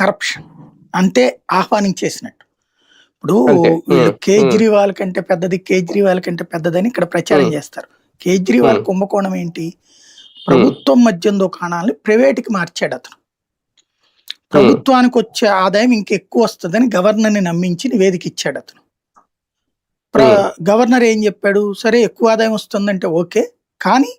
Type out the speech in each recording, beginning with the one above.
Corruption అంతే ఆహ్వానించేసినట్టు. ఇప్పుడు. వీళ్ళు కేజ్రీవాల్ కంటే పెద్దది కేజ్రీవాల్ కంటే పెద్దదని ఇక్కడ ప్రచారం. చేస్తారు. కేజ్రీవాల్. కుంభకోణం ఏంటి? ప్రభుత్వం మద్యం దుకాణాలని ప్రైవేట్కి మార్చాడు అతను. ప్రభుత్వానికి వచ్చే ఆదాయం ఇంకెక్కువ వస్తుందని గవర్నర్ని నమ్మించి నివేదిక ఇచ్చాడు అతను. ప్ర గవర్నర్ ఏం చెప్పాడు? సరే ఎక్కువ ఆదాయం వస్తుందంటే ఓకే కానీ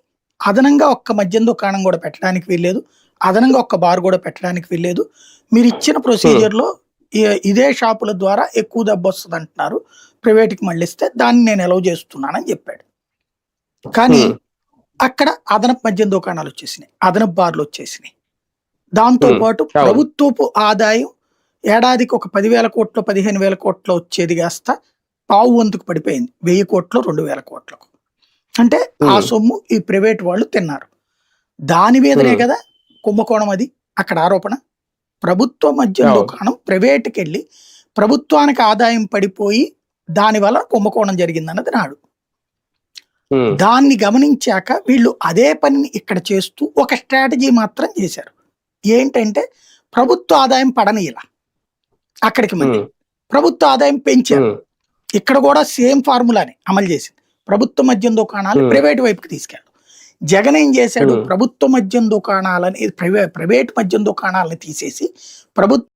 అదనంగా ఒక్క మద్యం దుకాణం కూడా పెట్టడానికి వీల్లేదు. అదనంగా ఒక్క బార్ కూడా పెట్టడానికి వీల్లేదు. మీరు ఇచ్చిన ప్రొసీజర్లో ఇ- ఇదే షాపుల ద్వారా ఎక్కువ దెబ్బ వస్తుంది అంటున్నారు ప్రైవేట్కి మళ్ళిస్తే దాన్ని నేను ఎలవ్ చేస్తున్నానని చెప్పాడు. కానీ ఉమ్. అక్కడ అదనపు మద్యం దుకాణాలు వచ్చేసినాయి. అదనపు బార్లు వచ్చేసినాయి. దాంతో ఉమ్, పాటు. ప్రభుత్వపు ఆదాయం ఏడాదికి ఒక పదివేల కోట్లు పదిహేను వేల కోట్లు వచ్చేది కాస్త పావు వంతుకు పడిపోయింది. వెయ్యి కోట్లు రెండు వేల కోట్లకు. అంటే ఆ. సొమ్ము ఈ ప్రైవేట్ వాళ్ళు తిన్నారు. దాని మీదనే. కదా కుంభకోణం అది అక్కడ ఆరోపణ. ప్రభుత్వ మద్యం అవును. దుకాణం ప్రైవేట్కి వెళ్ళి ప్రభుత్వానికి ఆదాయం పడిపోయి దానివల్ల కుంభకోణం జరిగిందన్నది నాడు. దాన్ని గమనించాక వీళ్ళు అదే పనిని ఇక్కడ చేస్తూ ఒక స్ట్రాటజీ మాత్రం చేశారు. ఏంటంటే ప్రభుత్వ ఆదాయం పడనీయాల అక్కడికి మళ్ళీ. ప్రభుత్వ ఆదాయం పెంచారు. ఇక్కడ కూడా సేమ్ ఫార్ములాని అమలు చేసింది. ప్రభుత్వ మద్యం దుకాణాలు Hmm. ప్రైవేట్ వైపుకి తీసుకెళ్ళాడు జగన్ ఏం చేశాడు Hmm. ప్రభుత్వ మద్యం దుకాణాలని ప్రైవే ప్రైవేట్ మద్యం దుకాణాలని తీసేసి ప్రభుత్వ